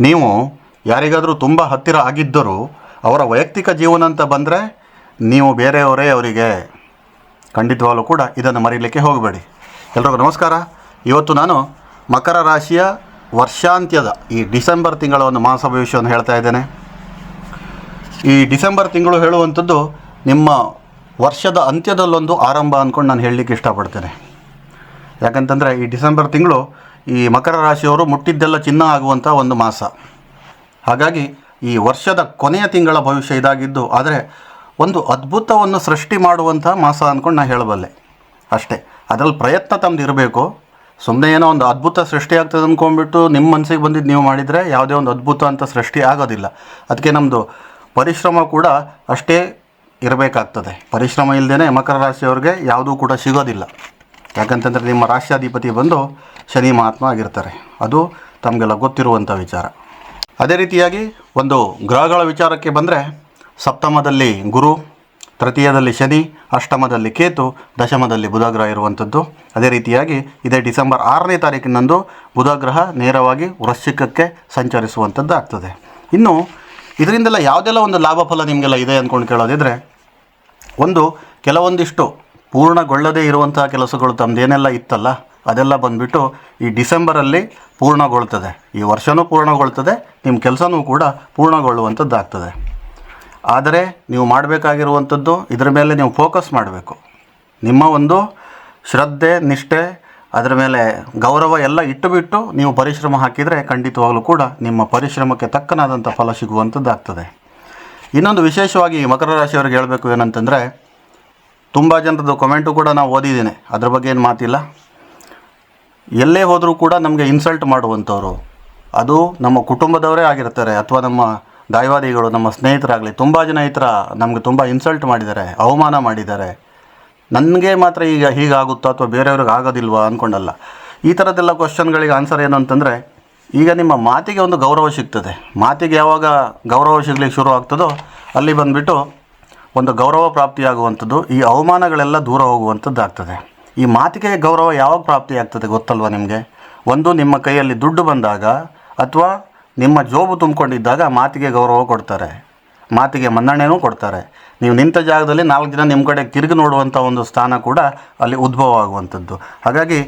ನೀವು ಯಾರಿಗಾದರೂ ತುಂಬ ಹತ್ತಿರ ಆಗಿದ್ದರೂ ಅವರ ವೈಯಕ್ತಿಕ ಜೀವನ ಅಂತ ಬಂದರೆ ನೀವು ಬೇರೆಯವರೇ ಅವರಿಗೆ ಖಂಡಿತವಾಗಲೂ ಕೂಡ ಇದನ್ನು ಮರೀಲಿಕ್ಕೆ ಹೋಗಬೇಡಿ. ಎಲ್ರಿಗೂ ನಮಸ್ಕಾರ. ಇವತ್ತು ನಾನು ಮಕರ ರಾಶಿಯ ವರ್ಷಾಂತ್ಯದ ಈ ಡಿಸೆಂಬರ್ ತಿಂಗಳ ಒಂದು ಮಾಸ ಭವಿಷ್ಯವನ್ನು ಹೇಳ್ತಾ ಇದ್ದೇನೆ. ಈ ಡಿಸೆಂಬರ್ ತಿಂಗಳು ಹೇಳುವಂಥದ್ದು ನಿಮ್ಮ ವರ್ಷದ ಅಂತ್ಯದಲ್ಲೊಂದು ಆರಂಭ ಅಂದ್ಕೊಂಡು ನಾನು ಹೇಳಲಿಕ್ಕೆ ಇಷ್ಟಪಡ್ತೇನೆ. ಯಾಕಂತಂದರೆ ಈ ಡಿಸೆಂಬರ್ ತಿಂಗಳು ಈ ಮಕರ ರಾಶಿಯವರು ಮುಟ್ಟಿದ್ದೆಲ್ಲ ಚಿನ್ನ ಆಗುವಂಥ ಒಂದು ಮಾಸ. ಹಾಗಾಗಿ ಈ ವರ್ಷದ ಕೊನೆಯ ತಿಂಗಳ ಭವಿಷ್ಯ ಇದಾಗಿದ್ದು, ಆದರೆ ಒಂದು ಅದ್ಭುತವನ್ನು ಸೃಷ್ಟಿ ಮಾಡುವಂಥ ಮಾಸ ಅಂದ್ಕೊಂಡು ನಾನು ಹೇಳಬಲ್ಲೆ. ಅಷ್ಟೇ ಅದರಲ್ಲಿ ಪ್ರಯತ್ನ ತಮ್ಮದು ಇರಬೇಕು. ಸುಮ್ಮನೆ ಏನೋ ಒಂದು ಅದ್ಭುತ ಸೃಷ್ಟಿ ಆಗ್ತದೆ ಅಂದ್ಕೊಂಡ್ಬಿಟ್ಟು ನಿಮ್ಮ ಮನಸ್ಸಿಗೆ ಬಂದಿದ್ದು ನೀವು ಮಾಡಿದರೆ ಯಾವುದೇ ಒಂದು ಅದ್ಭುತ ಅಂತ ಸೃಷ್ಟಿ ಆಗೋದಿಲ್ಲ. ಅದಕ್ಕೆ ನಮ್ಮದು ಪರಿಶ್ರಮ ಕೂಡ ಅಷ್ಟೇ ಇರಬೇಕಾಗ್ತದೆ. ಪರಿಶ್ರಮ ಇಲ್ಲದೇ ಮಕರ ರಾಶಿಯವ್ರಿಗೆ ಯಾವುದೂ ಕೂಡ ಸಿಗೋದಿಲ್ಲ. ಯಾಕಂತಂದರೆ ನಿಮ್ಮ ರಾಷ್ಟ್ರಾಧಿಪತಿ ಬಂದು ಶನಿ ಮಹಾತ್ಮ ಆಗಿರ್ತಾರೆ. ಅದು ತಮಗೆಲ್ಲ ಗೊತ್ತಿರುವಂಥ ವಿಚಾರ. ಅದೇ ರೀತಿಯಾಗಿ ಒಂದು ಗ್ರಹಗಳ ವಿಚಾರಕ್ಕೆ ಬಂದರೆ ಸಪ್ತಮದಲ್ಲಿ ಗುರು, ತೃತೀಯದಲ್ಲಿ ಶನಿ, ಅಷ್ಟಮದಲ್ಲಿ ಕೇತು, ದಶಮದಲ್ಲಿ ಬುಧಗ್ರಹ ಇರುವಂಥದ್ದು ಅದೇ ರೀತಿಯಾಗಿ ಇದೇ ಡಿಸೆಂಬರ್ ಆರನೇ ತಾರೀಕಿನಂದು ಬುಧಗ್ರಹ ನೇರವಾಗಿ ವೃಶ್ಚಿಕಕ್ಕೆ ಸಂಚರಿಸುವಂಥದ್ದು ಆಗ್ತದೆ. ಇನ್ನು ಇದರಿಂದೆಲ್ಲ ಯಾವುದೆಲ್ಲ ಒಂದು ಲಾಭ ಫಲ ನಿಮಗೆಲ್ಲ ಇದೆ ಅಂದ್ಕೊಂಡು ಕೇಳೋದಿದ್ರೆ, ಒಂದು ಕೆಲವೊಂದಿಷ್ಟು ಪೂರ್ಣಗೊಳ್ಳದೇ ಇರುವಂತಹ ಕೆಲಸಗಳು ತಮ್ಮದೇನೆಲ್ಲ ಇತ್ತಲ್ಲ, ಅದೆಲ್ಲ ಬಂದುಬಿಟ್ಟು ಈ ಡಿಸೆಂಬರಲ್ಲಿ ಪೂರ್ಣಗೊಳ್ತದೆ. ಈ ವರ್ಷವೂ ಪೂರ್ಣಗೊಳ್ತದೆ ನಿಮ್ಮ ಕೆಲಸನೂ ಕೂಡ ಪೂರ್ಣಗೊಳ್ಳುವಂಥದ್ದಾಗ್ತದೆ ಆದರೆ ನೀವು ಮಾಡಬೇಕಾಗಿರುವಂಥದ್ದು ಇದರ ಮೇಲೆ ನೀವು ಫೋಕಸ್ ಮಾಡಬೇಕು. ನಿಮ್ಮ ಒಂದು ಶ್ರದ್ಧೆ, ನಿಷ್ಠೆ, ಅದರ ಮೇಲೆ ಗೌರವ ಎಲ್ಲ ಇಟ್ಟುಬಿಟ್ಟು ನೀವು ಪರಿಶ್ರಮ ಹಾಕಿದರೆ ಖಂಡಿತವಾಗಲೂ ಕೂಡ ನಿಮ್ಮ ಪರಿಶ್ರಮಕ್ಕೆ ತಕ್ಕನಾದಂಥ ಫಲ ಸಿಗುವಂಥದ್ದಾಗ್ತದೆ ಇನ್ನೊಂದು ವಿಶೇಷವಾಗಿ ಮಕರ ರಾಶಿಯವರಿಗೆ ಹೇಳಬೇಕು ಏನಂತಂದರೆ ತುಂಬ ಜನರದ್ದು ಕಮೆಂಟು ಕೂಡ ನಾವು ಓದಿದ್ದೀನಿ. ಅದ್ರ ಬಗ್ಗೆ ಏನು ಮಾತಿಲ್ಲ. ಎಲ್ಲೇ ಹೋದರೂ ಕೂಡ ನಮಗೆ ಇನ್ಸಲ್ಟ್ ಮಾಡುವಂಥವ್ರು. ಅದು ನಮ್ಮ ಕುಟುಂಬದವರೇ ಆಗಿರ್ತಾರೆ ಅಥವಾ ನಮ್ಮ ದಾಯವಾದಿಗಳು ನಮ್ಮ ಸ್ನೇಹಿತರಾಗಲಿ, ತುಂಬ ಜನ ಈ ಥರ ನಮಗೆ ತುಂಬ ಇನ್ಸಲ್ಟ್ ಮಾಡಿದ್ದಾರೆ, ಅವಮಾನ ಮಾಡಿದ್ದಾರೆ. ನನಗೆ ಮಾತ್ರ ಈಗ ಹೀಗಾಗುತ್ತೋ ಅಥವಾ ಬೇರೆಯವ್ರಿಗೆ ಆಗೋದಿಲ್ವಾ ಅಂದ್ಕೊಂಡಲ್ಲ ಈ ಥರದ್ದೆಲ್ಲ ಕ್ವಶನ್ಗಳಿಗೆ ಆನ್ಸರ್ ಏನು ಅಂತಂದರೆ, ಈಗ ನಿಮ್ಮ ಮಾತಿಗೆ ಒಂದು ಗೌರವ ಸಿಗ್ತದೆ. ಮಾತಿಗೆ ಯಾವಾಗ ಗೌರವ ಸಿಗ್ಲಿಕ್ಕೆ ಶುರು ಆಗ್ತದೋ, ಅಲ್ಲಿ ಬಂದುಬಿಟ್ಟು ಒಂದು ಗೌರವ ಪ್ರಾಪ್ತಿಯಾಗುವಂಥದ್ದು, ಈ ಅವಮಾನಗಳೆಲ್ಲ ದೂರ ಹೋಗುವಂಥದ್ದು ಆಗ್ತದೆ. ಈ ಮಾತಿಗೆ ಗೌರವ ಯಾವಾಗ ಪ್ರಾಪ್ತಿ ಆಗ್ತದೆ ಗೊತ್ತಲ್ವ ನಿಮಗೆ? ಒಂದು ನಿಮ್ಮ ಕೈಯಲ್ಲಿ ದುಡ್ಡು ಬಂದಾಗ ಅಥವಾ ನಿಮ್ಮ ಜೋಬು ತುಂಬಿಕೊಂಡಿದ್ದಾಗ ಮಾತಿಗೆ ಗೌರವ ಕೊಡ್ತಾರೆ. ಮಾತಿಗೆ ಮನ್ನಣೆನೂ ಕೊಡ್ತಾರೆ. ನೀವು ನಿಂತ ಜಾಗದಲ್ಲಿ ನಾಲ್ಕು ಜನ ನಿಮ್ಮ ಕಡೆ ತಿರುಗಿ ನೋಡುವಂಥ ಒಂದು ಸ್ಥಾನ ಕೂಡ ಅಲ್ಲಿ ಉದ್ಭವ ಆಗುವಂಥದ್ದು. ಹಾಗಾಗಿ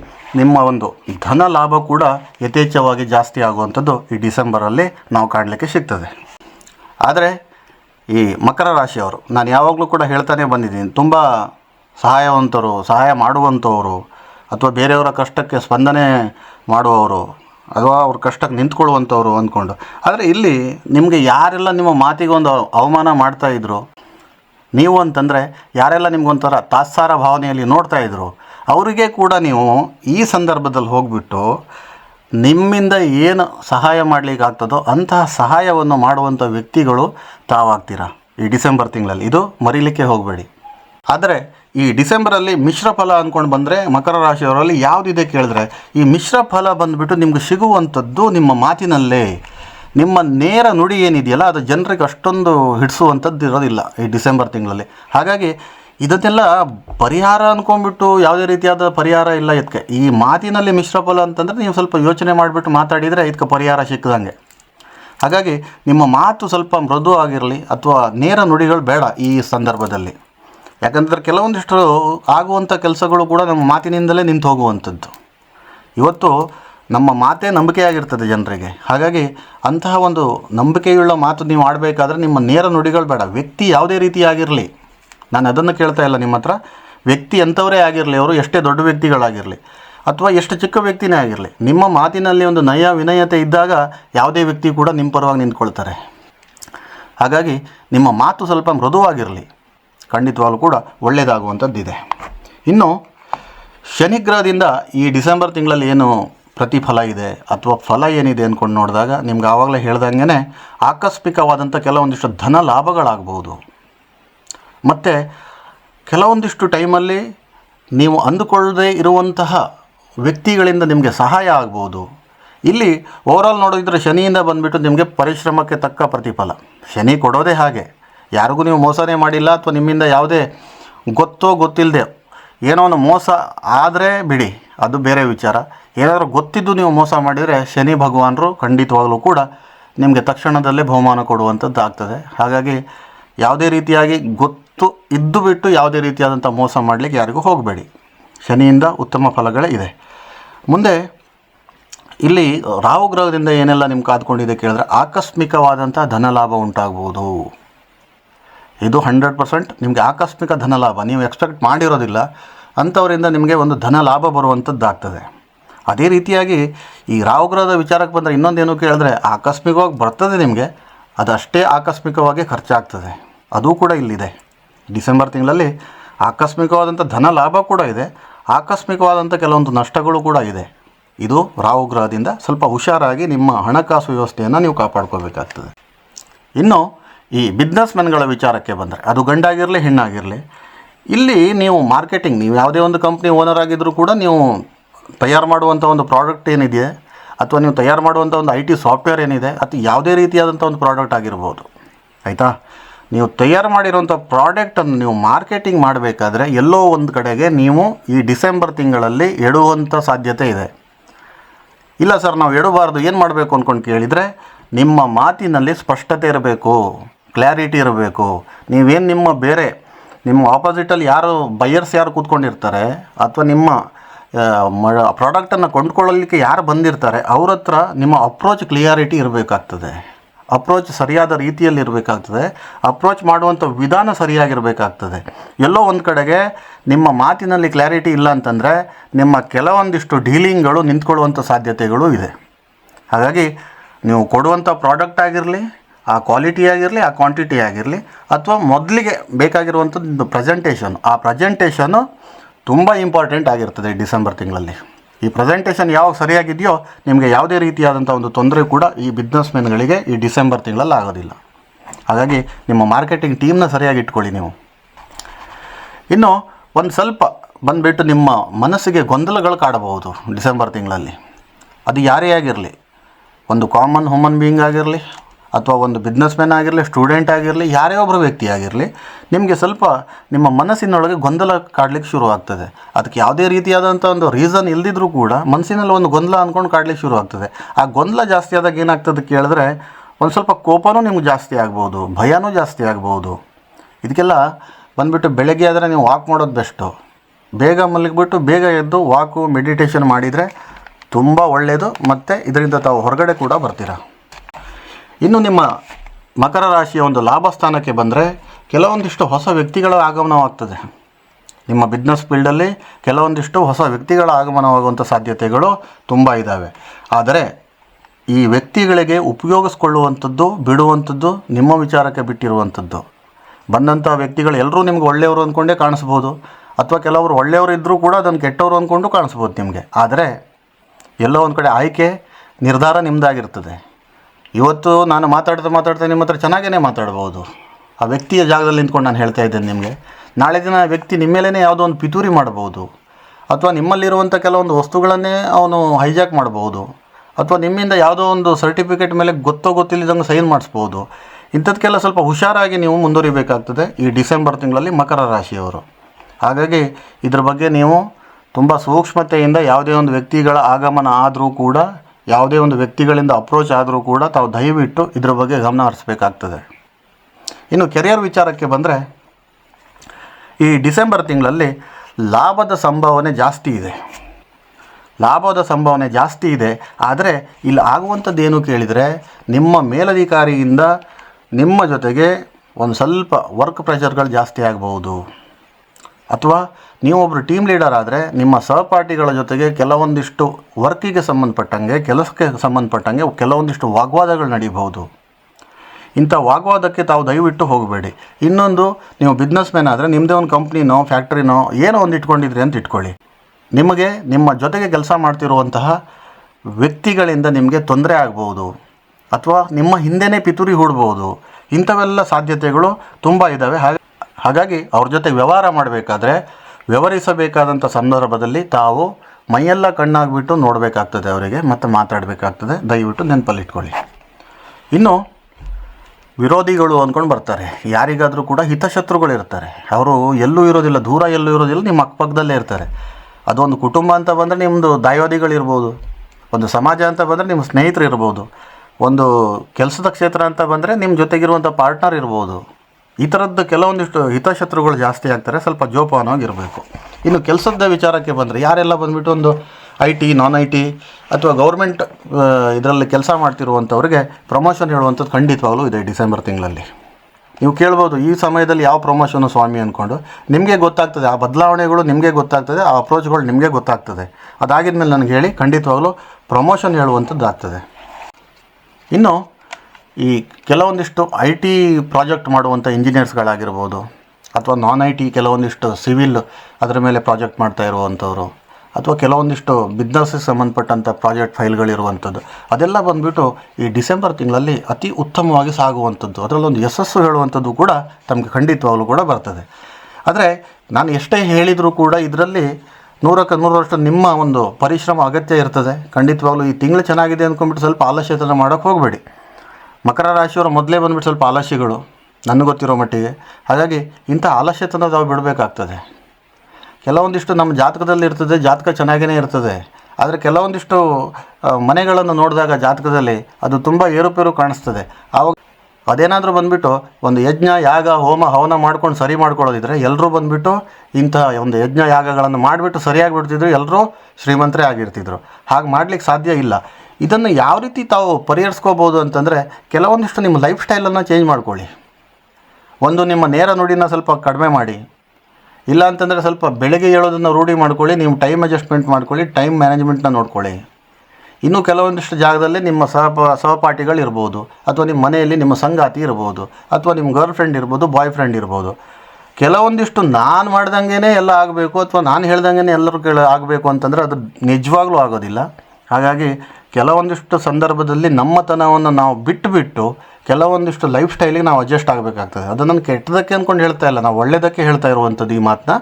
ನಿಮ್ಮ ಒಂದು ಧನ ಲಾಭ ಕೂಡ ಯಥೇಚ್ಛವಾಗಿ ಜಾಸ್ತಿ ಆಗುವಂಥದ್ದು ಈ ಡಿಸೆಂಬರಲ್ಲಿ ನಾವು ಕಾಣಲಿಕ್ಕೆ ಸಿಗ್ತದೆ. ಆದರೆ ಈ ಮಕರ ರಾಶಿಯವರು, ನಾನು ಯಾವಾಗಲೂ ಕೂಡ ಹೇಳ್ತಾನೆ ಬಂದಿದ್ದೀನಿ, ತುಂಬ ಸಹಾಯವಂತರು, ಸಹಾಯ ಮಾಡುವಂಥವರು, ಅಥವಾ ಬೇರೆಯವರ ಕಷ್ಟಕ್ಕೆ ಸ್ಪಂದನೆ ಮಾಡುವವರು, ಅಥವಾ ಅವ್ರ ಕಷ್ಟಕ್ಕೆ ನಿಂತ್ಕೊಳ್ಳುವಂಥವ್ರು ಅಂದ್ಕೊಂಡು. ಆದರೆ ಇಲ್ಲಿ ನಿಮಗೆ ಯಾರೆಲ್ಲ ನಿಮ್ಮ ಮಾತಿಗೆ ಒಂದು ಅವಮಾನ ಮಾಡ್ತಾ ಇದ್ರು, ನೀವು ಅಂತಂದರೆ ಯಾರೆಲ್ಲ ನಿಮಗೊಂಥರ ತಾತ್ಸಾರ ಭಾವನೆಯಲ್ಲಿ ನೋಡ್ತಾ ಇದ್ರು, ಅವರಿಗೆ ಕೂಡ ನೀವು ಈ ಸಂದರ್ಭದಲ್ಲಿ ಹೋಗಿಬಿಟ್ಟು ನಿಮ್ಮಿಂದ ಏನು ಸಹಾಯ ಮಾಡಲಿಕ್ಕೆ ಆಗ್ತದೋ ಅಂತಹ ಸಹಾಯವನ್ನು ಮಾಡುವಂಥ ವ್ಯಕ್ತಿಗಳು ತಾವಾಗ್ತೀರಾ? ಈ ಡಿಸೆಂಬರ್ ತಿಂಗಳಲ್ಲಿ. ಇದು ಮರೀಲಿಕ್ಕೆ ಹೋಗಬೇಡಿ. ಆದರೆ ಈ ಡಿಸೆಂಬರಲ್ಲಿ ಮಿಶ್ರ ಫಲ ಅಂದ್ಕೊಂಡು ಬಂದರೆ ಮಕರ ರಾಶಿಯವರಲ್ಲಿ ಯಾವುದಿದೆ ಕೇಳಿದ್ರೆ, ಈ ಮಿಶ್ರ ಫಲ ಬಂದುಬಿಟ್ಟು ನಿಮ್ಗೆ ಸಿಗುವಂಥದ್ದು ನಿಮ್ಮ ಮಾತಿನಲ್ಲೇ. ನಿಮ್ಮ ನೇರ ನುಡಿ ಏನಿದೆಯಲ್ಲ, ಅದು ಜನರಿಗೆ ಅಷ್ಟೊಂದು ಹಿಡಿಸುವಂಥದ್ದು ಇರೋದಿಲ್ಲ ಈ ಡಿಸೆಂಬರ್ ತಿಂಗಳಲ್ಲಿ. ಹಾಗಾಗಿ ಇದನ್ನೆಲ್ಲ ಪರಿಹಾರ ಅಂದ್ಕೊಂಡ್ಬಿಟ್ಟು ಯಾವುದೇ ರೀತಿಯಾದ ಪರಿಹಾರ ಇಲ್ಲ ಇದಕ್ಕೆ. ಈ ಮಾತಿನಲ್ಲಿ ಮಿಶ್ರ ಫಲ ಅಂತಂದರೆ ನೀವು ಸ್ವಲ್ಪ ಯೋಚನೆ ಮಾಡಿಬಿಟ್ಟು ಮಾತಾಡಿದರೆ ಇದಕ್ಕೆ ಪರಿಹಾರ ಸಿಕ್ಕದಂಗೆ. ಹಾಗಾಗಿ ನಿಮ್ಮ ಮಾತು ಸ್ವಲ್ಪ ಮೃದು ಆಗಿರಲಿ ಅಥವಾ ನೇರ ನುಡಿಗಳು ಬೇಡ ಈ ಸಂದರ್ಭದಲ್ಲಿ. ಯಾಕಂದರೆ ಕೆಲವೊಂದಿಷ್ಟು ಆಗುವಂಥ ಕೆಲಸಗಳು ಕೂಡ ನಮ್ಮ ಮಾತಿನಿಂದಲೇ ನಿಂತು ಹೋಗುವಂಥದ್ದು. ಇವತ್ತು ನಮ್ಮ ಮಾತೇ ನಂಬಿಕೆಯಾಗಿರ್ತದೆ ಜನರಿಗೆ. ಹಾಗಾಗಿ ಅಂತಹ ಒಂದು ನಂಬಿಕೆಯುಳ್ಳ ಮಾತು ನೀವು ಆಡಬೇಕಾದ್ರೆ ನಿಮ್ಮ ನೇರ ನುಡಿಗಳು ಬೇಡ. ವ್ಯಕ್ತಿ ಯಾವುದೇ ರೀತಿಯಾಗಿರಲಿ ನಾನು ಅದನ್ನು ಕೇಳ್ತಾ ಇಲ್ಲ ನಿಮ್ಮ ಹತ್ರ. ವ್ಯಕ್ತಿ ಎಂಥವರೇ ಆಗಿರಲಿ, ಅವರು ಎಷ್ಟೇ ದೊಡ್ಡ ವ್ಯಕ್ತಿಗಳಾಗಿರಲಿ, ಅಥವಾ ಎಷ್ಟು ಚಿಕ್ಕ ವ್ಯಕ್ತಿನೇ ಆಗಿರಲಿ, ನಿಮ್ಮ ಮಾತಿನಲ್ಲಿ ಒಂದು ನಯ ವಿನಯತೆ ಇದ್ದಾಗ ಯಾವುದೇ ವ್ಯಕ್ತಿ ಕೂಡ ನಿಮ್ಮ ಪರವಾಗಿ ನಿಂತ್ಕೊಳ್ತಾರೆ. ಹಾಗಾಗಿ ನಿಮ್ಮ ಮಾತು ಸ್ವಲ್ಪ ಮೃದುವಾಗಿರಲಿ. ಖಂಡಿತವಾಗ್ಲೂ ಕೂಡ ಒಳ್ಳೆಯದಾಗುವಂಥದ್ದಿದೆ ಇನ್ನು, ಶನಿಗ್ರಹದಿಂದ ಈ ಡಿಸೆಂಬರ್ ತಿಂಗಳಲ್ಲಿ ಏನು ಪ್ರತಿಫಲ ಇದೆ, ಅಥವಾ ಫಲ ಏನಿದೆ ಅಂದ್ಕೊಂಡು ನೋಡಿದಾಗ ನಿಮ್ಗೆ ಆವಾಗಲೇ ಹೇಳ್ದಂಗೆ ಆಕಸ್ಮಿಕವಾದಂಥ ಕೆಲವೊಂದಿಷ್ಟು ಧನ ಲಾಭಗಳಾಗ್ಬೋದು. ಮತ್ತು ಕೆಲವೊಂದಿಷ್ಟು ಟೈಮಲ್ಲಿ ನೀವು ಅಂದುಕೊಳ್ಳದೇ ಇರುವಂತಹ ವ್ಯಕ್ತಿಗಳಿಂದ ನಿಮಗೆ ಸಹಾಯ ಆಗ್ಬೋದು. ಇಲ್ಲಿ ಓವರಾಲ್ ನೋಡೋದಿದ್ರೆ ಶನಿಯಿಂದ ಬಂದುಬಿಟ್ಟು ನಿಮಗೆ ಪರಿಶ್ರಮಕ್ಕೆ ತಕ್ಕ ಪ್ರತಿಫಲ. ಶನಿ ಕೊಡೋದೇ ಹಾಗೆ. ಯಾರಿಗೂ ನೀವು ಮೋಸನೇ ಮಾಡಿಲ್ಲ ಅಥವಾ ನಿಮ್ಮಿಂದ ಯಾವುದೇ ಗೊತ್ತೋ ಗೊತ್ತಿಲ್ಲದೆ ಏನೋ ಒಂದು ಮೋಸ ಆದರೆ ಬಿಡಿ, ಅದು ಬೇರೆ ವಿಚಾರ. ಏನಾದರೂ ಗೊತ್ತಿದ್ದು ನೀವು ಮೋಸ ಮಾಡಿದರೆ ಶನಿ ಭಗವಾನರು ಖಂಡಿತವಾಗಲೂ ಕೂಡ ನಿಮಗೆ ತಕ್ಷಣದಲ್ಲೇ ಬಹುಮಾನ ಕೊಡುವಂಥದ್ದು ಆಗ್ತದೆ. ಹಾಗಾಗಿ ಯಾವುದೇ ರೀತಿಯಾಗಿ ಗೊತ್ತು ಇದ್ದು ಬಿಟ್ಟು ಯಾವುದೇ ರೀತಿಯಾದಂಥ ಮೋಸ ಮಾಡಲಿಕ್ಕೆ ಯಾರಿಗೂ ಹೋಗಬೇಡಿ. ಶನಿಯಿಂದ ಉತ್ತಮ ಫಲಗಳೇ ಇದೆ. ಮುಂದೆ, ಇಲ್ಲಿ ರಾಹು ಗ್ರಹದಿಂದ ಏನೆಲ್ಲ ನಿಮ್ಗೆ ಕಾದ್ಕೊಂಡಿದೆ ಕೇಳಿದ್ರೆ ಆಕಸ್ಮಿಕವಾದಂಥ ಧನಲಾಭ ಉಂಟಾಗ್ಬೋದು ಇದು ಹಂಡ್ರೆಡ್ ಪರ್ಸೆಂಟ್ ನಿಮಗೆ ಆಕಸ್ಮಿಕ ಧನಲಾಭ. ನೀವು ಎಕ್ಸ್ಪೆಕ್ಟ್ ಮಾಡಿರೋದಿಲ್ಲ, ಅಂಥವರಿಂದ ನಿಮಗೆ ಒಂದು ಧನ ಲಾಭ ಬರುವಂಥದ್ದಾಗ್ತದೆ. ಅದೇ ರೀತಿಯಾಗಿ ಈ ರಾಹುಗ್ರಹದ ವಿಚಾರಕ್ಕೆ ಬಂದರೆ ಇನ್ನೊಂದೇನು ಕೇಳಿದ್ರೆ ಆಕಸ್ಮಿಕವಾಗಿ ಬರ್ತದೆ ನಿಮಗೆ ಅದಷ್ಟೇ ಆಕಸ್ಮಿಕವಾಗಿ ಖರ್ಚಾಗ್ತದೆ. ಅದು ಕೂಡ ಇಲ್ಲಿದೆ. ಡಿಸೆಂಬರ್ ತಿಂಗಳಲ್ಲಿ ಆಕಸ್ಮಿಕವಾದಂಥ ಧನ ಲಾಭ ಕೂಡ ಇದೆ. ಆಕಸ್ಮಿಕವಾದಂಥ ಕೆಲವೊಂದು ನಷ್ಟಗಳು ಕೂಡ ಇದೆ. ಇದು ರಾಹುಗ್ರಹದಿಂದ ಸ್ವಲ್ಪ ಹುಷಾರಾಗಿ ನಿಮ್ಮ ಹಣಕಾಸು ವ್ಯವಸ್ಥೆಯನ್ನು ನೀವು ಕಾಪಾಡ್ಕೋಬೇಕಾಗ್ತದೆ ಇನ್ನು ಈ ಬಿಸ್ನೆಸ್ ಮೆನ್ಗಳ ವಿಚಾರಕ್ಕೆ ಬಂದರೆ, ಅದು ಗಂಡಾಗಿರಲಿ, ಹೆಣ್ಣಾಗಿರಲಿ, ಇಲ್ಲಿ ನೀವು ಮಾರ್ಕೆಟಿಂಗ್, ನೀವು ಯಾವುದೇ ಒಂದು ಕಂಪ್ನಿ ಓನರ್ ಆಗಿದ್ದರೂ ಕೂಡ ನೀವು ತಯಾರು ಮಾಡುವಂಥ ಒಂದು ಪ್ರಾಡಕ್ಟ್ ಏನಿದೆ ಅಥವಾ ನೀವು ತಯಾರು ಮಾಡುವಂಥ ಒಂದು ಐ ಟಿ ಸಾಫ್ಟ್ವೇರ್ ಏನಿದೆ ಅಥವಾ ಯಾವುದೇ ರೀತಿಯಾದಂಥ ಒಂದು ಪ್ರಾಡಕ್ಟ್ ಆಗಿರ್ಬೋದು. ಆಯಿತಾ? ನೀವು ತಯಾರು ಮಾಡಿರುವಂಥ ಪ್ರಾಡಕ್ಟನ್ನು ನೀವು ಮಾರ್ಕೆಟಿಂಗ್ ಮಾಡಬೇಕಾದ್ರೆ ಎಲ್ಲೋ ಒಂದು ಕಡೆಗೆ ನೀವು ಈ ಡಿಸೆಂಬರ್ ತಿಂಗಳಲ್ಲಿ ಎಡುವಂಥ ಸಾಧ್ಯತೆ ಇದೆ. ಇಲ್ಲ ಸರ್ ನಾವು ಎಡಬಾರ್ದು, ಏನು ಮಾಡಬೇಕು ಅಂದ್ಕೊಂಡು ಕೇಳಿದರೆ ನಿಮ್ಮ ಮಾತಿನಲ್ಲಿ ಸ್ಪಷ್ಟತೆ ಇರಬೇಕು ಕ್ಲಾರಿಟಿ ಇರಬೇಕು. ನೀವೇನು ನಿಮ್ಮ ಬೇರೆ, ನಿಮ್ಮ ಆಪೋಸಿಟಲ್ಲಿ ಯಾರು ಬೈಯರ್ಸ್ ಯಾರು ಕೂತ್ಕೊಂಡಿರ್ತಾರೆ, ಅಥವಾ ನಿಮ್ಮ ಪ್ರಾಡಕ್ಟನ್ನು ಕೊಂಡ್ಕೊಳ್ಳಲಿಕ್ಕೆ ಯಾರು ಬಂದಿರ್ತಾರೆ, ಅವ್ರ ಹತ್ರ ನಿಮ್ಮ ಅಪ್ರೋಚ್ ಕ್ಲಿಯಾರಿಟಿ ಇರಬೇಕಾಗ್ತದೆ. ಅಪ್ರೋಚ್ ಸರಿಯಾದ ರೀತಿಯಲ್ಲಿ ಇರಬೇಕಾಗ್ತದೆ ಅಪ್ರೋಚ್ ಮಾಡುವಂಥ ವಿಧಾನ ಸರಿಯಾಗಿರಬೇಕಾಗ್ತದೆ. ಎಲ್ಲೋ ಒಂದು ಕಡೆಗೆ ನಿಮ್ಮ ಮಾತಿನಲ್ಲಿ ಕ್ಲಾರಿಟಿ ಇಲ್ಲ ಅಂತಂದರೆ ನಿಮ್ಮ ಕೆಲವೊಂದಿಷ್ಟು ಡೀಲಿಂಗ್ಗಳು ನಿಂತ್ಕೊಳ್ಳುವಂಥ ಸಾಧ್ಯತೆಗಳು ಇದೆ. ಹಾಗಾಗಿ ನೀವು ಕೊಡುವಂಥ ಪ್ರಾಡಕ್ಟ್ ಆಗಿರಲಿ, ಆ ಕ್ವಾಲಿಟಿ ಆಗಿರಲಿ, ಆ ಕ್ವಾಂಟಿಟಿ ಆಗಿರಲಿ, ಅಥವಾ ಮೊದಲಿಗೆ ಬೇಕಾಗಿರುವಂಥದ್ದು ಪ್ರೆಸೆಂಟೇಷನ್ ಆ ಪ್ರೆಸೆಂಟೇಷನು ತುಂಬ ಇಂಪಾರ್ಟೆಂಟ್ ಆಗಿರ್ತದೆ ಡಿಸೆಂಬರ್ ತಿಂಗಳಲ್ಲಿ. ಈ ಪ್ರೆಸೆಂಟೇಷನ್ ಯಾವಾಗ ಸರಿಯಾಗಿದೆಯೋ ನಿಮಗೆ ಯಾವುದೇ ರೀತಿಯಾದಂಥ ಒಂದು ತೊಂದರೆ ಕೂಡ ಈ ಬಿಸ್ನೆಸ್ ಮೆನ್ಗಳಿಗೆ ಈ ಡಿಸೆಂಬರ್ ತಿಂಗಳಲ್ಲಿ ಆಗೋದಿಲ್ಲ. ಹಾಗಾಗಿ ನಿಮ್ಮ ಮಾರ್ಕೆಟಿಂಗ್ ಟೀಮ್ನ ಸರಿಯಾಗಿ ಇಟ್ಕೊಳ್ಳಿ ನೀವು. ಇನ್ನು ಒಂದು ಸ್ವಲ್ಪ ಬಂದುಬಿಟ್ಟು ನಿಮ್ಮ ಮನಸ್ಸಿಗೆ ಗೊಂದಲಗಳು ಕಾಡಬಹುದು ಡಿಸೆಂಬರ್ ತಿಂಗಳಲ್ಲಿ. ಅದು ಯಾರೇ ಆಗಿರಲಿ, ಒಂದು ಕಾಮನ್ ಹ್ಯೂಮನ್ ಬೀಯಿಂಗ್ ಆಗಿರಲಿ ಅಥವಾ ಒಂದು ಬಿಸ್ನೆಸ್ ಮ್ಯಾನ್ ಆಗಿರಲಿ ಸ್ಟೂಡೆಂಟ್ ಆಗಿರಲಿ, ಯಾರೇ ಒಬ್ಬರು ವ್ಯಕ್ತಿ ಆಗಿರಲಿ, ನಿಮಗೆ ಸ್ವಲ್ಪ ನಿಮ್ಮ ಮನಸ್ಸಿನೊಳಗೆ ಗೊಂದಲ ಕಾಡ್ಲಿಕ್ಕೆ ಶುರು ಆಗ್ತದೆ. ಅದಕ್ಕೆ ಯಾವುದೇ ರೀತಿಯಾದಂಥ ಒಂದು ರೀಸನ್ ಇಲ್ದಿದ್ರೂ ಕೂಡ ಮನಸ್ಸಿನಲ್ಲಿ ಒಂದು ಗೊಂದಲ ಅಂದ್ಕೊಂಡು ಕಾಡ್ಲಿಕ್ಕೆ ಶುರು ಆಗ್ತದೆ. ಆ ಗೊಂದಲ ಜಾಸ್ತಿ ಆದಾಗ ಏನಾಗ್ತದೆ ಕೇಳಿದ್ರೆ, ಒಂದು ಸ್ವಲ್ಪ ಕೋಪನೂ ನಿಮ್ಗೆ ಜಾಸ್ತಿ ಆಗ್ಬೋದು, ಭಯನೂ ಜಾಸ್ತಿ ಆಗ್ಬೋದು. ಇದಕ್ಕೆಲ್ಲ ಬಂದುಬಿಟ್ಟು ಬೆಳಗ್ಗೆ ಆದರೆ ನೀವು ವಾಕ್ ಮಾಡೋದು ಬೆಸ್ಟು ಬೇಗ ಮಲಗಿಬಿಟ್ಟು ಬೇಗ ಎದ್ದು ವಾಕು ಮೆಡಿಟೇಷನ್ ಮಾಡಿದರೆ ತುಂಬ ಒಳ್ಳೆಯದು ಮತ್ತು ಇದರಿಂದ ತಾವು ಹೊರಗಡೆ ಕೂಡ ಬರ್ತೀರ? ಇನ್ನು ನಿಮ್ಮ ಮಕರ ರಾಶಿಯ ಒಂದು ಲಾಭ ಸ್ಥಾನಕ್ಕೆ ಬಂದರೆ ಕೆಲವೊಂದಿಷ್ಟು ಹೊಸ ವ್ಯಕ್ತಿಗಳ ಆಗಮನವಾಗ್ತದೆ. ನಿಮ್ಮ ಬಿಸ್ನೆಸ್ ಫೀಲ್ಡಲ್ಲಿ ಕೆಲವೊಂದಿಷ್ಟು ಹೊಸ ವ್ಯಕ್ತಿಗಳ ಆಗಮನವಾಗುವಂಥ ಸಾಧ್ಯತೆಗಳು ತುಂಬ ಇದ್ದಾವೆ ಆದರೆ ಈ ವ್ಯಕ್ತಿಗಳಿಗೆ ಉಪಯೋಗಿಸ್ಕೊಳ್ಳುವಂಥದ್ದು, ಬಿಡುವಂಥದ್ದು, ನಿಮ್ಮ ವಿಚಾರಕ್ಕೆ ಬಿಟ್ಟಿರುವಂಥದ್ದು. ಬಂದಂಥ ವ್ಯಕ್ತಿಗಳು ಎಲ್ಲರೂ ನಿಮ್ಗೆ ಒಳ್ಳೆಯವರು ಅಂದ್ಕೊಂಡೇ ಕಾಣಿಸ್ಬೋದು. ಅಥವಾ ಕೆಲವರು ಒಳ್ಳೆಯವರು ಇದ್ದರೂ ಕೂಡ ಅದನ್ನು ಕೆಟ್ಟವರು ಅಂದ್ಕೊಂಡು ಕಾಣಿಸ್ಬೋದು ನಿಮಗೆ. ಆದರೆ ಎಲ್ಲೋ ಒಂದು ಕಡೆ ಆಯ್ಕೆ, ನಿರ್ಧಾರ ನಿಮ್ಮದಾಗಿರ್ತದೆ ಇವತ್ತು ನಾನು ಮಾತಾಡ್ತಾ ಮಾತಾಡ್ತಾ ನಿಮ್ಮ ಹತ್ರ ಚೆನ್ನಾಗೇ ಮಾತಾಡ್ಬೋದು. ಆ ವ್ಯಕ್ತಿಯ ಜಾಗದಲ್ಲಿ ನಿಂತ್ಕೊಂಡು ನಾನು ಹೇಳ್ತಾ ಇದ್ದೇನೆ ನಿಮಗೆ. ನಾಳೆ ದಿನ ವ್ಯಕ್ತಿ ನಿಮ್ಮ ಮೇಲೇ ಯಾವುದೋ ಒಂದು ಪಿತೂರಿ ಮಾಡ್ಬೋದು ಅಥವಾ ನಿಮ್ಮಲ್ಲಿರುವಂಥ ಕೆಲವೊಂದು ವಸ್ತುಗಳನ್ನೇ ಅವನು ಹೈಜಾಕ್ ಮಾಡ್ಬೋದು ಅಥವಾ ನಿಮ್ಮಿಂದ ಯಾವುದೋ ಒಂದು ಸರ್ಟಿಫಿಕೇಟ್ ಮೇಲೆ ಗೊತ್ತೋ ಗೊತ್ತಿಲ್ಲದಂಗೆ ಸೈನ್ ಮಾಡಿಸ್ಬೋದು. ಇಂಥದಕ್ಕೆಲ್ಲ ಸ್ವಲ್ಪ ಹುಷಾರಾಗಿ ನೀವು ಮುಂದುವರಿಬೇಕಾಗ್ತದೆ ಈ ಡಿಸೆಂಬರ್ ತಿಂಗಳಲ್ಲಿ ಮಕರ ರಾಶಿಯವರು. ಹಾಗಾಗಿ ಇದ್ರ ಬಗ್ಗೆ ನೀವು ತುಂಬ ಸೂಕ್ಷ್ಮತೆಯಿಂದ ಯಾವುದೇ ಒಂದು ವ್ಯಕ್ತಿಗಳ ಆಗಮನ ಆದರೂ ಕೂಡ ಯಾವುದೇ ಒಂದು ವ್ಯಕ್ತಿಗಳಿಂದ ಅಪ್ರೋಚ್ ಆದರೂ ಕೂಡ ತಾವು ದಯವಿಟ್ಟು ಇದ್ರ ಬಗ್ಗೆ ಗಮನ ಹರಿಸ್ಬೇಕಾಗ್ತದೆ. ಇನ್ನು ಕೆರಿಯರ್ ವಿಚಾರಕ್ಕೆ ಬಂದರೆ, ಈ ಡಿಸೆಂಬರ್ ತಿಂಗಳಲ್ಲಿ ಲಾಭದ ಸಂಭಾವನೆ ಜಾಸ್ತಿ ಇದೆ. ಲಾಭದ ಸಂಭಾವನೆ ಜಾಸ್ತಿ ಇದೆ. ಆದರೆ ಇಲ್ಲಿ ಆಗುವಂಥದ್ದೇನು ಕೇಳಿದರೆ, ನಿಮ್ಮ ಮೇಲಧಿಕಾರಿಯಿಂದ ನಿಮ್ಮ ಜೊತೆಗೆ ಒಂದು ಸ್ವಲ್ಪ ವರ್ಕ್ ಪ್ರೆಷರ್ಗಳು ಜಾಸ್ತಿ ಆಗಬಹುದು. ಅಥವಾ ನೀವೊಬ್ಬರು ಟೀಮ್ ಲೀಡರ್ ಆದರೆ ನಿಮ್ಮ ಸಹಪಾಠಿಗಳ ಜೊತೆಗೆ ಕೆಲವೊಂದಿಷ್ಟು ವರ್ಕಿಗೆ ಸಂಬಂಧಪಟ್ಟಂಗೆ, ಕೆಲಸಕ್ಕೆ ಸಂಬಂಧಪಟ್ಟಂಗೆ ಕೆಲವೊಂದಿಷ್ಟು ವಾಗ್ವಾದಗಳು ನಡೀಬಹುದು. ಇಂಥ ವಾಗ್ವಾದಕ್ಕೆ ತಾವು ದಯವಿಟ್ಟು ಹೋಗಬೇಡಿ. ಇನ್ನೊಂದು, ನೀವು ಬಿಸ್ನೆಸ್ ಮ್ಯಾನ್ ಆದರೆ ನಿಮ್ಮದೇ ಒಂದು ಕಂಪ್ನಿನೋ ಫ್ಯಾಕ್ಟ್ರಿನೋ ಏನೋ ಒಂದು ಇಟ್ಕೊಂಡಿದ್ರಿ ಅಂತ ಇಟ್ಕೊಳ್ಳಿ. ನಿಮಗೆ, ನಿಮ್ಮ ಜೊತೆಗೆ ಕೆಲಸ ಮಾಡ್ತಿರುವಂತಹ ವ್ಯಕ್ತಿಗಳಿಂದ ನಿಮಗೆ ತೊಂದರೆ ಆಗ್ಬೋದು ಅಥವಾ ನಿಮ್ಮ ಹಿಂದೆನೇ ಪಿತೂರಿ ಹೂಡ್ಬೋದು ಇಂಥವೆಲ್ಲ ಸಾಧ್ಯತೆಗಳು ತುಂಬ ಇದ್ದಾವೆ ಹಾಗೆ ಹಾಗಾಗಿ ಅವ್ರ ಜೊತೆ ವ್ಯವಹಾರ ಮಾಡಬೇಕಾದ್ರೆ ವ್ಯವಹರಿಸಬೇಕಾದಂಥ ಸಂದರ್ಭದಲ್ಲಿ ತಾವು ಮೈಯೆಲ್ಲ ಕಣ್ಣಾಗ್ಬಿಟ್ಟು ನೋಡಬೇಕಾಗ್ತದೆ ಅವರಿಗೆ, ಮತ್ತು ಮಾತಾಡಬೇಕಾಗ್ತದೆ. ದಯವಿಟ್ಟು ನೆನಪಲ್ಲಿಟ್ಕೊಳ್ಳಿ. ಇನ್ನು ವಿರೋಧಿಗಳು ಅಂದ್ಕೊಂಡು ಬರ್ತಾರೆ. ಯಾರಿಗಾದರೂ ಕೂಡ ಹಿತಶತ್ರುಗಳು ಇರ್ತಾರೆ ಅವರು ಎಲ್ಲೂ ಇರೋದಿಲ್ಲ, ದೂರ ಎಲ್ಲೂ ಇರೋದಿಲ್ಲ, ನಿಮ್ಮ ಅಕ್ಕಪಕ್ಕದಲ್ಲೇ ಇರ್ತಾರೆ. ಅದೊಂದು ಕುಟುಂಬ ಅಂತ ಬಂದರೆ ನಿಮ್ಮದು ದಾಯೋದಿಗಳಿರ್ಬೋದು. ಒಂದು ಸಮಾಜ ಅಂತ ಬಂದರೆ ನಿಮ್ಮ ಸ್ನೇಹಿತರು ಇರ್ಬೋದು ಒಂದು ಕೆಲಸದ ಕ್ಷೇತ್ರ ಅಂತ ಬಂದರೆ ನಿಮ್ಮ ಜೊತೆಗಿರುವಂಥ ಪಾರ್ಟ್ನರ್ ಇರ್ಬೋದು. ಈ ಥರದ್ದು ಕೆಲವೊಂದಿಷ್ಟು ಹಿತಶತ್ರುಗಳು ಜಾಸ್ತಿ ಆಗ್ತಾರೆ, ಸ್ವಲ್ಪ ಜೋಪಾನವಾಗಿರಬೇಕು. ಇನ್ನು ಕೆಲಸದ ವಿಚಾರಕ್ಕೆ ಬಂದರೆ, ಯಾರೆಲ್ಲ ಬಂದುಬಿಟ್ಟು ಒಂದು I T non I T ಅಥವಾ ಗೌರ್ಮೆಂಟ್ ಇದರಲ್ಲಿ ಕೆಲಸ ಮಾಡ್ತಿರುವಂಥವ್ರಿಗೆ ಪ್ರಮೋಷನ್ ಹೇಳುವಂಥದ್ದು ಖಂಡಿತವಾಗಲೂ ಇದೆ ಡಿಸೆಂಬರ್ ತಿಂಗಳಲ್ಲಿ. ನೀವು ಕೇಳ್ಬೋದು, ಈ ಸಮಯದಲ್ಲಿ ಯಾವ ಪ್ರಮೋಷನು ಸ್ವಾಮಿ ಅಂದ್ಕೊಂಡು ನಿಮಗೆ ಗೊತ್ತಾಗ್ತದೆ, ಆ ಬದಲಾವಣೆಗಳು ನಿಮಗೆ ಗೊತ್ತಾಗ್ತದೆ, ಆ ಅಪ್ರೋಚ್ಗಳು ನಿಮಗೆ ಗೊತ್ತಾಗ್ತದೆ. ಅದಾಗಿದ್ಮೇಲೆ ನನಗೆ ಹೇಳಿ, ಖಂಡಿತವಾಗಲೂ ಪ್ರಮೋಷನ್ ಹೇಳುವಂಥದ್ದು ಆಗ್ತದೆ. ಇನ್ನು ಈ ಕೆಲವೊಂದಿಷ್ಟು ಐ ಟಿ ಪ್ರಾಜೆಕ್ಟ್ ಮಾಡುವಂಥ ಇಂಜಿನಿಯರ್ಸ್ಗಳಾಗಿರ್ಬೋದು ಅಥವಾ ನಾನ್ ಐ ಟಿ ಕೆಲವೊಂದಿಷ್ಟು ಸಿವಿಲ್ ಅದರ ಮೇಲೆ ಪ್ರಾಜೆಕ್ಟ್ ಮಾಡ್ತಾ ಇರುವಂಥವ್ರು ಅಥವಾ ಕೆಲವೊಂದಿಷ್ಟು ಬಿಸ್ನೆಸ್ಗೆ ಸಂಬಂಧಪಟ್ಟಂಥ ಪ್ರಾಜೆಕ್ಟ್ ಫೈಲ್ಗಳಿರುವಂಥದ್ದು, ಅದೆಲ್ಲ ಬಂದುಬಿಟ್ಟು ಈ ಡಿಸೆಂಬರ್ ತಿಂಗಳಲ್ಲಿ ಅತಿ ಉತ್ತಮವಾಗಿ ಸಾಗುವಂಥದ್ದು, ಅದರಲ್ಲೊಂದು ಯಶಸ್ಸು ಹೇಳುವಂಥದ್ದು ಕೂಡ ತಮಗೆ ಖಂಡಿತವಾಗಲೂ ಕೂಡ ಬರ್ತದೆ. ಆದರೆ ನಾನು ಎಷ್ಟೇ ಹೇಳಿದರೂ ಕೂಡ ಇದರಲ್ಲಿ ನೂರಕ್ಕೆ ನೂರರಷ್ಟು ನಿಮ್ಮ ಒಂದು ಪರಿಶ್ರಮ ಅಗತ್ಯ ಇರ್ತದೆ. ಖಂಡಿತವಾಗಲೂ ಈ ತಿಂಗಳು ಚೆನ್ನಾಗಿದೆ ಅಂದ್ಕೊಂಡ್ಬಿಟ್ಟು ಸ್ವಲ್ಪ ಆಲಸ್ಯತನ ಮಾಡೋಕ್ಕೆ ಹೋಗಬೇಡಿ. ಮಕರ ರಾಶಿಯವರು ಮೊದಲೇ ಬಂದುಬಿಟ್ಟು ಸ್ವಲ್ಪ ಆಲಸ್ಯಗಳು, ನನಗೆ ಗೊತ್ತಿರೋ ಮಟ್ಟಿಗೆ. ಹಾಗಾಗಿ ಇಂಥ ಆಲಸ್ಯತನ ನಾವು ಬಿಡಬೇಕಾಗ್ತದೆ. ಕೆಲವೊಂದಿಷ್ಟು ನಮ್ಮ ಜಾತಕದಲ್ಲಿ ಇರ್ತದೆ, ಜಾತಕ ಚೆನ್ನಾಗೇ ಇರ್ತದೆ. ಆದರೆ ಕೆಲವೊಂದಿಷ್ಟು ಮನೆಗಳನ್ನು ನೋಡಿದಾಗ ಜಾತಕದಲ್ಲಿ ಅದು ತುಂಬ ಏರುಪೇರು ಕಾಣಿಸ್ತದೆ. ಆವಾಗ ಅದೇನಾದರೂ ಬಂದುಬಿಟ್ಟು ಒಂದು ಯಜ್ಞ, ಯಾಗ, ಹೋಮ, ಹವನ ಮಾಡ್ಕೊಂಡು ಸರಿ ಮಾಡ್ಕೊಳ್ಳೋದಿದ್ರೆ ಎಲ್ಲರೂ ಬಂದುಬಿಟ್ಟು ಇಂಥ ಒಂದು ಯಜ್ಞ, ಯಾಗಗಳನ್ನು ಮಾಡಿಬಿಟ್ಟು ಸರಿಯಾಗಿ ಬಿಡ್ತಿದ್ರು ಎಲ್ಲರೂ ಶ್ರೀಮಂತರೇ ಆಗಿರ್ತಿದ್ರು. ಹಾಗೆ ಮಾಡ್ಲಿಕ್ಕೆ ಸಾಧ್ಯ ಇಲ್ಲ. ಇದನ್ನು ಯಾವ ರೀತಿ ತಾವು ಪರಿಹರಿಸ್ಕೋಬೋದು ಅಂತಂದರೆ ಕೆಲವೊಂದಿಷ್ಟು ನಿಮ್ಮ ಲೈಫ್ ಸ್ಟೈಲನ್ನು ಚೇಂಜ್ ಮಾಡ್ಕೊಳ್ಳಿ. ಒಂದು ನಿಮ್ಮ ನೇರ ನುಡಿನ ಸ್ವಲ್ಪ ಕಡಿಮೆ ಮಾಡಿ. ಇಲ್ಲ ಅಂತಂದರೆ ಸ್ವಲ್ಪ ಬೆಳಗ್ಗೆ ಹೇಳೋದನ್ನು ರೂಢಿ ಮಾಡ್ಕೊಳ್ಳಿ, ನೀವು ಟೈಮ್ ಅಡ್ಜಸ್ಟ್ಮೆಂಟ್ ಮಾಡ್ಕೊಳ್ಳಿ, ಟೈಮ್ ಮ್ಯಾನೇಜ್ಮೆಂಟ್ನ ನೋಡ್ಕೊಳ್ಳಿ. ಇನ್ನೂ ಕೆಲವೊಂದಿಷ್ಟು ಜಾಗದಲ್ಲಿ ನಿಮ್ಮ ಸಹಪ, ಸಹಪಾಠಿಗಳು ಇರ್ಬೋದು, ಅಥವಾ ನಿಮ್ಮ ಮನೆಯಲ್ಲಿ ನಿಮ್ಮ ಸಂಗಾತಿ ಇರ್ಬೋದು, ಅಥವಾ ನಿಮ್ಮ ಗರ್ಲ್ ಫ್ರೆಂಡ್ ಇರ್ಬೋದು, ಬಾಯ್ ಫ್ರೆಂಡ್ ಇರ್ಬೋದು. ಕೆಲವೊಂದಿಷ್ಟು ನಾನು ಮಾಡ್ದಂಗೆ ಎಲ್ಲ ಆಗಬೇಕು, ಅಥವಾ ನಾನು ಹೇಳ್ದಂಗೆ ಎಲ್ಲರೂ ಕೇಳ, ಆಗಬೇಕು ಅಂತಂದರೆ ಅದು ನಿಜವಾಗ್ಲೂ ಆಗೋದಿಲ್ಲ. ಹಾಗಾಗಿ ಕೆಲವೊಂದಿಷ್ಟು ಸಂದರ್ಭದಲ್ಲಿ ನಮ್ಮತನವನ್ನು ನಾವು ಬಿಟ್ಟುಬಿಟ್ಟು ಬಿಟ್ಟು ಕೆಲವೊಂದಿಷ್ಟು ಲೈಫ್ ಸ್ಟೈಲಿಗೆ ನಾವು ಅಡ್ಜಸ್ಟ್ ಆಗಬೇಕಾಗ್ತದೆ. ಅದನ್ನು ನಾನು ಕೆಟ್ಟದಕ್ಕೆ ಅಂದ್ಕೊಂಡು ಹೇಳ್ತಾ ಇಲ್ಲ. ನಾವು ಒಳ್ಳೆಯದಕ್ಕೆ ಹೇಳ್ತಾ ಇರುವಂಥದ್ದು ಈ ಮಾತನ್ನ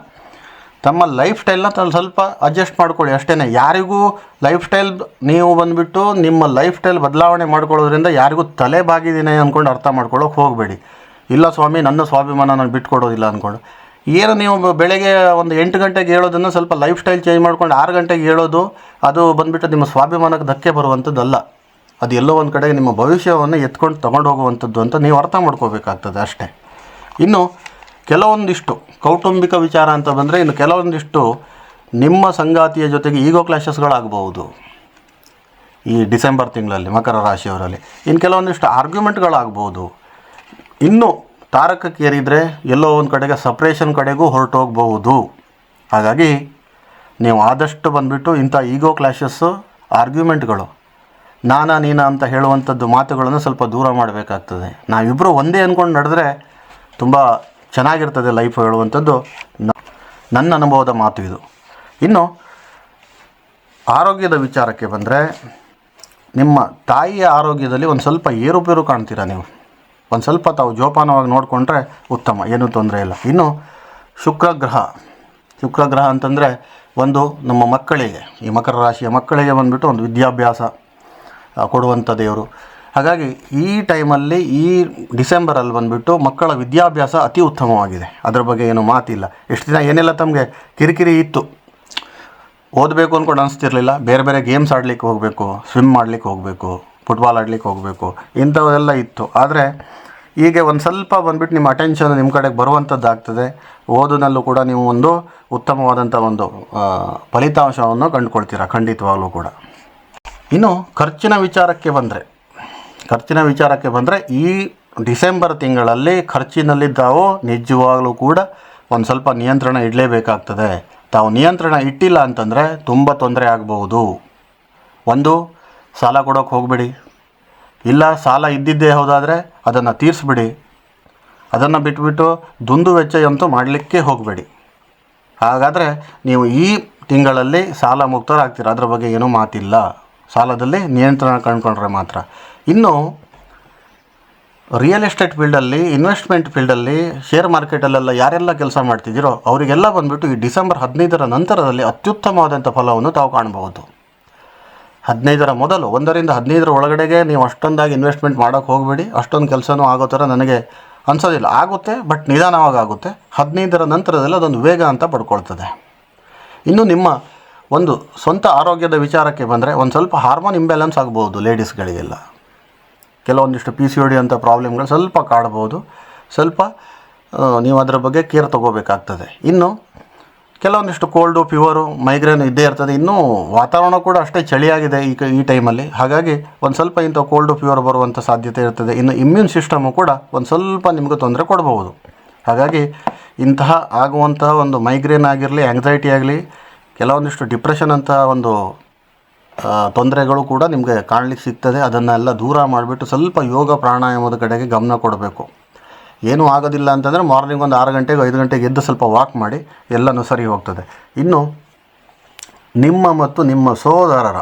ತಮ್ಮ ಲೈಫ್ ಸ್ಟೈಲ್ನ ಸ್ವಲ್ಪ ಅಡ್ಜಸ್ಟ್ ಮಾಡ್ಕೊಳ್ಳಿ. ಅಷ್ಟೇ ಯಾರಿಗೂ ಲೈಫ್ ಸ್ಟೈಲ್ ನೀವು ಬಂದುಬಿಟ್ಟು ನಿಮ್ಮ ಲೈಫ್ ಸ್ಟೈಲ್ ಬದಲಾವಣೆ ಮಾಡ್ಕೊಳ್ಳೋದ್ರಿಂದ ಯಾರಿಗೂ ತಲೆ ಬಾಗಿದ್ದೀನಿ ಅಂದ್ಕೊಂಡು ಅರ್ಥ ಮಾಡ್ಕೊಳ್ಳೋಕೆ ಹೋಗಬೇಡಿ. ಇಲ್ಲ ಸ್ವಾಮಿ, ನನ್ನ ಸ್ವಾಭಿಮಾನ ನಾನು ಬಿಟ್ಕೊಡೋದಿಲ್ಲ ಅಂದ್ಕೊಂಡು ಏನು ನೀವು ಬೆಳಗ್ಗೆ ಒಂದು ಎಂಟು ಗಂಟೆಗೆ ಹೇಳೋದನ್ನು ಸ್ವಲ್ಪ ಲೈಫ್ ಸ್ಟೈಲ್ ಚೇಂಜ್ ಮಾಡ್ಕೊಂಡು ಆರು ಗಂಟೆಗೆ ಹೇಳೋದು, ಅದು ಬಂದುಬಿಟ್ಟು ನಿಮ್ಮ ಸ್ವಾಭಿಮಾನಕ್ಕೆ ಧಕ್ಕೆ ಬರುವಂಥದ್ದಲ್ಲ. ಅದು ಎಲ್ಲೋ ಒಂದು ಕಡೆ ನಿಮ್ಮ ಭವಿಷ್ಯವನ್ನು ಎತ್ಕೊಂಡು ತೊಗೊಂಡು ಹೋಗುವಂಥದ್ದು ಅಂತ ನೀವು ಅರ್ಥ ಮಾಡ್ಕೋಬೇಕಾಗ್ತದೆ ಅಷ್ಟೇ. ಇನ್ನು ಕೆಲವೊಂದಿಷ್ಟು ಕೌಟುಂಬಿಕ ವಿಚಾರ ಅಂತ ಬಂದರೆ ಇನ್ನು ಕೆಲವೊಂದಿಷ್ಟು ನಿಮ್ಮ ಸಂಗಾತಿಯ ಜೊತೆಗೆ ಈಗೋ ಕ್ಲಾಶಸ್ಗಳಾಗಬಹುದು. ಈ ಡಿಸೆಂಬರ್ ತಿಂಗಳಲ್ಲಿ ಮಕರ ರಾಶಿಯವರಲ್ಲಿ. ಇನ್ನು ಕೆಲವೊಂದಿಷ್ಟು ಆರ್ಗ್ಯುಮೆಂಟ್ಗಳಾಗ್ಬೋದು ಇನ್ನು ತಾರಕಕ್ಕೇರಿದರೆ ಎಲ್ಲೋ ಒಂದು ಕಡೆಗೆ ಸಪ್ರೇಷನ್ ಕಡೆಗೂ ಹೊರಟೋಗ್ಬಹುದು. ಹಾಗಾಗಿ ನೀವು ಆದಷ್ಟು ಬಂದುಬಿಟ್ಟು ಇಂಥ ಈಗೋ ಕ್ಲಾಶಸ್ಸು ಆರ್ಗ್ಯುಮೆಂಟ್ಗಳು ನಾನಾ ನೀನ ಅಂತ ಹೇಳುವಂಥದ್ದು ಮಾತುಗಳನ್ನು ಸ್ವಲ್ಪ ದೂರ ಮಾಡಬೇಕಾಗ್ತದೆ. ನಾವಿಬ್ಬರು ಒಂದೇ ಅಂದ್ಕೊಂಡು ನಡೆದ್ರೆ ತುಂಬ ಚೆನ್ನಾಗಿರ್ತದೆ ಲೈಫ್ ಹೇಳುವಂಥದ್ದು. ನನ್ನ ಅನುಭವದ ಮಾತು ಇದು. ಇನ್ನು, ಆರೋಗ್ಯದ ವಿಚಾರಕ್ಕೆ ಬಂದರೆ ನಿಮ್ಮ ತಾಯಿಯ ಆರೋಗ್ಯದಲ್ಲಿ ಒಂದು ಸ್ವಲ್ಪ ಏರುಪೇರು ಕಾಣ್ತೀರಾ ನೀವು? ಒಂದು ಸ್ವಲ್ಪ ತಾವು ಜೋಪಾನವಾಗಿ ನೋಡಿಕೊಂಡ್ರೆ ಉತ್ತಮ, ಏನೂ ತೊಂದರೆ ಇಲ್ಲ. ಇನ್ನು ಶುಕ್ರಗ್ರಹ. ಶುಕ್ರಗ್ರಹ ಅಂತಂದರೆ ಒಂದು ನಮ್ಮ ಮಕ್ಕಳಿಗೆ, ಈ ಮಕರ ರಾಶಿಯ ಮಕ್ಕಳಿಗೆ ಬಂದುಬಿಟ್ಟು ಒಂದು ವಿದ್ಯಾಭ್ಯಾಸ ಕೊಡುವಂಥ ದೇವರು. ಹಾಗಾಗಿ ಈ ಟೈಮಲ್ಲಿ ಈ ಡಿಸೆಂಬರಲ್ಲಿ ಬಂದುಬಿಟ್ಟು ಮಕ್ಕಳ ವಿದ್ಯಾಭ್ಯಾಸ ಅತಿ ಉತ್ತಮವಾಗಿದೆ. ಅದರ ಬಗ್ಗೆ ಏನು ಮಾತಿಲ್ಲ. ಎಷ್ಟು ದಿನ ಏನೆಲ್ಲ ತಮಗೆ ಕಿರಿಕಿರಿ ಇತ್ತು? ಓದಬೇಕು ಅಂದ್ಕೊಂಡು ಅನಿಸ್ತಿರಲಿಲ್ಲ. ಬೇರೆ ಬೇರೆ ಗೇಮ್ಸ್ ಆಡ್ಲಿಕ್ಕೆ ಹೋಗಬೇಕು, ಸ್ವಿಮ್ ಮಾಡ್ಲಿಕ್ಕೆ ಹೋಗಬೇಕು. ಫುಟ್ಬಾಲ್ ಆಡ್ಲಿಕ್ಕೆ ಹೋಗಬೇಕು. ಇಂಥವೆಲ್ಲ ಇತ್ತು. ಆದರೆ ಹೀಗೆ ಒಂದು ಸ್ವಲ್ಪ ಬಂದ್ಬಿಟ್ಟು ನಿಮ್ಮ ಅಟೆನ್ಷನ್ ನಿಮ್ಮ ಕಡೆಗೆ ಬರುವಂಥದ್ದು ಆಗ್ತದೆ. ಓದಿನಲ್ಲೂ ಕೂಡ ನೀವು ಒಂದು ಉತ್ತಮವಾದಂಥ ಒಂದು ಫಲಿತಾಂಶವನ್ನು ಕಂಡುಕೊಳ್ತೀರಾ, ಖಂಡಿತವಾಗಲೂ ಕೂಡ. ಇನ್ನು ಖರ್ಚಿನ ವಿಚಾರಕ್ಕೆ ಬಂದರೆ, ಖರ್ಚಿನ ವಿಚಾರಕ್ಕೆ ಬಂದರೆ ಈ ಡಿಸೆಂಬರ್ ತಿಂಗಳಲ್ಲಿ ಖರ್ಚಿನಲ್ಲಿದ್ದಾವು ನಿಜವಾಗ್ಲೂ ಕೂಡ ಒಂದು ಸ್ವಲ್ಪ ನಿಯಂತ್ರಣ ಇಡಲೇಬೇಕಾಗ್ತದೆ. ತಾವು ನಿಯಂತ್ರಣ ಇಟ್ಟಿಲ್ಲ ಅಂತಂದರೆ ತುಂಬ ತೊಂದರೆ ಆಗಬಹುದು. ಒಂದು ಸಾಲ ಕೊಡೋಕೆ ಹೋಗಬೇಡಿ. ಇಲ್ಲ, ಸಾಲ ಇದ್ದಿದ್ದೇ ಹೌದಾದರೆ ಅದನ್ನು ತೀರಿಸ್ಬಿಡಿ. ಅದನ್ನು ಬಿಟ್ಬಿಟ್ಟು ದುಂದು ವೆಚ್ಚ ಅಂತೂ ಮಾಡಲಿಕ್ಕೆ ಹೋಗಬೇಡಿ. ಹಾಗಾದರೆ ನೀವು ಈ ತಿಂಗಳಲ್ಲಿ ಸಾಲ ಮುಕ್ತರಾಗ್ತೀರ. ಅದರ ಬಗ್ಗೆ ಏನೂ ಮಾತಿಲ್ಲ. ಸಾಲದಲ್ಲಿ ನಿಯಂತ್ರಣ ಕಂಡುಕೊಂಡ್ರೆ ಮಾತ್ರ. ಇನ್ನು ರಿಯಲ್ ಎಸ್ಟೇಟ್ ಫೀಲ್ಡಲ್ಲಿ ಇನ್ವೆಸ್ಟ್ಮೆಂಟ್ ಫೀಲ್ಡಲ್ಲಿ ಶೇರ್ ಮಾರ್ಕೆಟಲ್ಲೆಲ್ಲ ಯಾರೆಲ್ಲ ಕೆಲಸ ಮಾಡ್ತಿದ್ದೀರೋ, ಅವರಿಗೆಲ್ಲ ಬಂದುಬಿಟ್ಟು ಈ ಡಿಸೆಂಬರ್ ಹದಿನೈದರ ನಂತರದಲ್ಲಿ ಅತ್ಯುತ್ತಮವಾದಂಥ ಫಲವನ್ನು ತಾವು ಕಾಣಬಹುದು ಹದಿನೈದರ ಮೊದಲು, ಒಂದರಿಂದ ಹದಿನೈದರ ಒಳಗಡೆಗೆ ನೀವು ಅಷ್ಟೊಂದಾಗಿ ಇನ್ವೆಸ್ಟ್ಮೆಂಟ್ ಮಾಡೋಕ್ಕೆ ಹೋಗಬೇಡಿ. ಅಷ್ಟೊಂದು ಕೆಲಸನೂ ಆಗೋ ಥರ ನನಗೆ ಅನ್ಸೋದಿಲ್ಲ. ಆಗುತ್ತೆ, ಬಟ್ ನಿಧಾನವಾಗಿ ಆಗುತ್ತೆ. ಹದಿನೈದರ ನಂತರದಲ್ಲಿ ಅದೊಂದು ವೇಗ ಅಂತ ಪಡ್ಕೊಳ್ತದೆ. ಇನ್ನು ನಿಮ್ಮ ಒಂದು ಸ್ವಂತ ಆರೋಗ್ಯದ ವಿಚಾರಕ್ಕೆ ಬಂದರೆ ಒಂದು ಸ್ವಲ್ಪ ಹಾರ್ಮೋನ್ ಇಂಬ್ಯಾಲೆನ್ಸ್ ಆಗ್ಬೋದು ಲೇಡೀಸ್ಗಳಿಗೆಲ್ಲ. ಕೆಲವೊಂದಿಷ್ಟು ಪಿ ಸಿ ಒ ಡಿ ಅಂಥ ಪ್ರಾಬ್ಲಮ್ಗಳು ಸ್ವಲ್ಪ ಕಾಡ್ಬೋದು. ಸ್ವಲ್ಪ ನೀವು ಅದರ ಬಗ್ಗೆ ಕೇರ್ ತಗೋಬೇಕಾಗ್ತದೆ. ಇನ್ನು ಕೆಲವೊಂದಿಷ್ಟು ಕೋಲ್ಡು ಫೀವರು ಮೈಗ್ರೇನ್ ಇದ್ದೇ ಇರ್ತದೆ. ಇನ್ನೂ ವಾತಾವರಣ ಕೂಡ ಅಷ್ಟೇ ಚಳಿಯಾಗಿದೆ ಈ ಕ- ಈ ಟೈಮಲ್ಲಿ ಹಾಗಾಗಿ ಒಂದು ಸ್ವಲ್ಪ ಇಂಥ ಕೋಲ್ಡು ಫೀವರ್ ಬರುವಂಥ ಸಾಧ್ಯತೆ ಇರ್ತದೆ. ಇನ್ನು ಇಮ್ಯೂನ್ ಸಿಸ್ಟಮು ಕೂಡ ಒಂದು ಸ್ವಲ್ಪ ನಿಮಗೆ ತೊಂದರೆ ಕೊಡಬಹುದು. ಹಾಗಾಗಿ ಇಂತಹ ಆಗುವಂತಹ ಒಂದು ಮೈಗ್ರೇನ್ ಆಗಿರಲಿ ಆಂಗ್ಸೈಟಿ ಆಗಲಿ, ಕೆಲವೊಂದಿಷ್ಟು ಡಿಪ್ರೆಷನ್ ಅಂತ ಒಂದು ತೊಂದರೆಗಳು ಕೂಡ ನಿಮಗೆ ಕಾಣಲಿಕ್ಕೆ ಸಿಗ್ತದೆ. ಅದನ್ನೆಲ್ಲ ದೂರ ಮಾಡಿಬಿಟ್ಟು ಸ್ವಲ್ಪ ಯೋಗ, ಪ್ರಾಣಾಯಾಮದ ಕಡೆಗೆ ಗಮನ ಕೊಡಬೇಕು. ಏನೂ ಆಗೋದಿಲ್ಲ ಅಂತಂದರೆ ಮಾರ್ನಿಂಗ್ ಒಂದು ಆರು ಗಂಟೆಗೆ, ಐದು ಗಂಟೆಗೆ ಎದ್ದು ಸ್ವಲ್ಪ ವಾಕ್ ಮಾಡಿ ಎಲ್ಲನೂ ಸರಿ ಹೋಗ್ತದೆ. ಇನ್ನು ನಿಮ್ಮ ಮತ್ತು ನಿಮ್ಮ ಸೋದರರ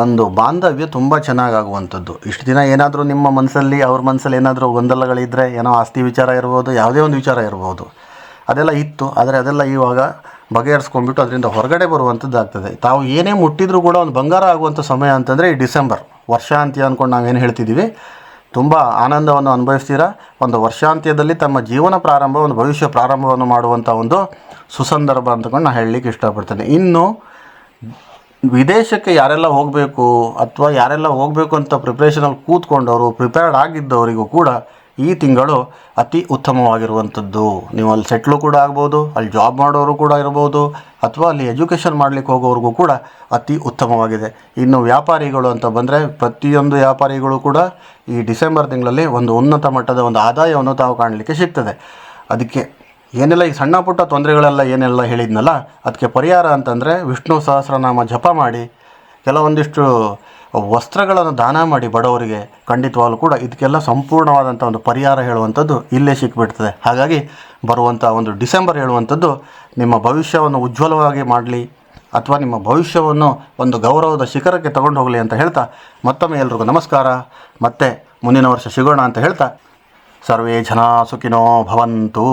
ಒಂದು ಬಾಂಧವ್ಯ ತುಂಬ ಚೆನ್ನಾಗಾಗುವಂಥದ್ದು. ಇಷ್ಟು ದಿನ ಏನಾದರೂ ನಿಮ್ಮ ಮನಸ್ಸಲ್ಲಿ, ಅವ್ರ ಮನಸ್ಸಲ್ಲಿ ಏನಾದರೂ ಗೊಂದಲಗಳಿದ್ದರೆ ಏನೋ ಆಸ್ತಿ ವಿಚಾರ ಇರ್ಬೋದು, ಯಾವುದೇ ಒಂದು ವಿಚಾರ ಇರ್ಬೋದು, ಅದೆಲ್ಲ ಇತ್ತು. ಆದರೆ ಅದೆಲ್ಲ ಇವಾಗ ಬಗೆಹರಿಸ್ಕೊಂಡ್ಬಿಟ್ಟು ಅದರಿಂದ ಹೊರಗಡೆ ಬರುವಂಥದ್ದು ಆಗ್ತದೆ. ತಾವು ಏನೇ ಮುಟ್ಟಿದ್ರೂ ಕೂಡ ಒಂದು ಬಂಗಾರ ಆಗುವಂಥ ಸಮಯ ಅಂತಂದರೆ ಈ ಡಿಸೆಂಬರ್. ವರ್ಷಾಂತ್ಯ ಅಂದ್ಕೊಂಡು ನಾವೇನು ಹೇಳ್ತಿದ್ದೀವಿ? ತುಂಬ ಆನಂದವನ್ನು ಅನುಭವಿಸ್ತೀರಾ? ಒಂದು ವರ್ಷಾಂತ್ಯದಲ್ಲಿ ತಮ್ಮ ಜೀವನ ಪ್ರಾರಂಭ ಒಂದು ಭವಿಷ್ಯ ಪ್ರಾರಂಭವನ್ನು ಮಾಡುವಂಥ ಒಂದು ಸುಸಂದರ್ಭ ಅಂತಕೊಂಡು ನಾನು ಹೇಳಲಿಕ್ಕೆ ಇಷ್ಟಪಡ್ತೇನೆ. ಇನ್ನು ವಿದೇಶಕ್ಕೆ ಯಾರೆಲ್ಲ ಹೋಗಬೇಕು ಅಥವಾ ಯಾರೆಲ್ಲ ಹೋಗಬೇಕು ಅಂತ ಪ್ರಿಪ್ರೇಷನಲ್ಲಿ ಕೂತ್ಕೊಂಡವರು ಪ್ರಿಪೇರ್ಡ್ ಆಗಿದ್ದವರಿಗೂ ಕೂಡ ಈ ತಿಂಗಳು ಅತಿ ಉತ್ತಮವಾಗಿರುವಂಥದ್ದು. ನೀವು ಅಲ್ಲಿ ಸೆಟ್ಲು ಕೂಡ ಆಗ್ಬೋದು, ಅಲ್ಲಿ ಜಾಬ್ ಮಾಡೋರು ಕೂಡ ಇರ್ಬೋದು, ಅಥವಾ ಅಲ್ಲಿ ಎಜುಕೇಷನ್ ಮಾಡಲಿಕ್ಕೆ ಹೋಗೋರಿಗೂ ಕೂಡ ಅತಿ ಉತ್ತಮವಾಗಿದೆ. ಇನ್ನು ವ್ಯಾಪಾರಿಗಳು ಅಂತ ಬಂದರೆ ಪ್ರತಿಯೊಂದು ವ್ಯಾಪಾರಿಗಳು ಕೂಡ ಈ ಡಿಸೆಂಬರ್ ತಿಂಗಳಲ್ಲಿ ಒಂದು ಉನ್ನತ ಮಟ್ಟದ ಒಂದು ಆದಾಯವನ್ನು ತಾವು ಕಾಣಲಿಕ್ಕೆ ಸಿಗ್ತದೆ. ಅದಕ್ಕೆ ಏನೆಲ್ಲ ಈ ಸಣ್ಣ ಪುಟ್ಟ ತೊಂದರೆಗಳೆಲ್ಲ ಏನೆಲ್ಲ ಹೇಳಿದ್ನಲ್ಲ, ಅದಕ್ಕೆ ಪರಿಹಾರ ಅಂತಂದರೆ ವಿಷ್ಣು ಸಹಸ್ರನಾಮ ಜಪ ಮಾಡಿ, ಕೆಲವೊಂದಿಷ್ಟು ವಸ್ತ್ರಗಳನ್ನು ದಾನ ಮಾಡಿ ಬಡವರಿಗೆ ಖಂಡಿತವಾಗಲೂ ಕೂಡ ಇದಕ್ಕೆಲ್ಲ ಸಂಪೂರ್ಣವಾದಂಥ ಒಂದು ಪರಿಹಾರ ಹೇಳುವಂಥದ್ದು ಇಲ್ಲೇ ಸಿಕ್ಬಿಡ್ತದೆ. ಹಾಗಾಗಿ ಬರುವಂಥ ಒಂದು ಡಿಸೆಂಬರ್ ಹೇಳುವಂಥದ್ದು ನಿಮ್ಮ ಭವಿಷ್ಯವನ್ನು ಉಜ್ವಲವಾಗಿ ಮಾಡಲಿ ಅಥವಾ ನಿಮ್ಮ ಭವಿಷ್ಯವನ್ನು ಒಂದು ಗೌರವದ ಶಿಖರಕ್ಕೆ ತಗೊಂಡು ಹೋಗಲಿ ಅಂತ ಹೇಳ್ತಾ ಮತ್ತೊಮ್ಮೆ ಎಲ್ರಿಗೂ ನಮಸ್ಕಾರ. ಮತ್ತೆ ಮುಂದಿನ ವರ್ಷ ಸಿಗೋಣ ಅಂತ ಹೇಳ್ತಾ, ಸರ್ವೇ ಜನ ಸುಖಿನೋ ಭವಂತು.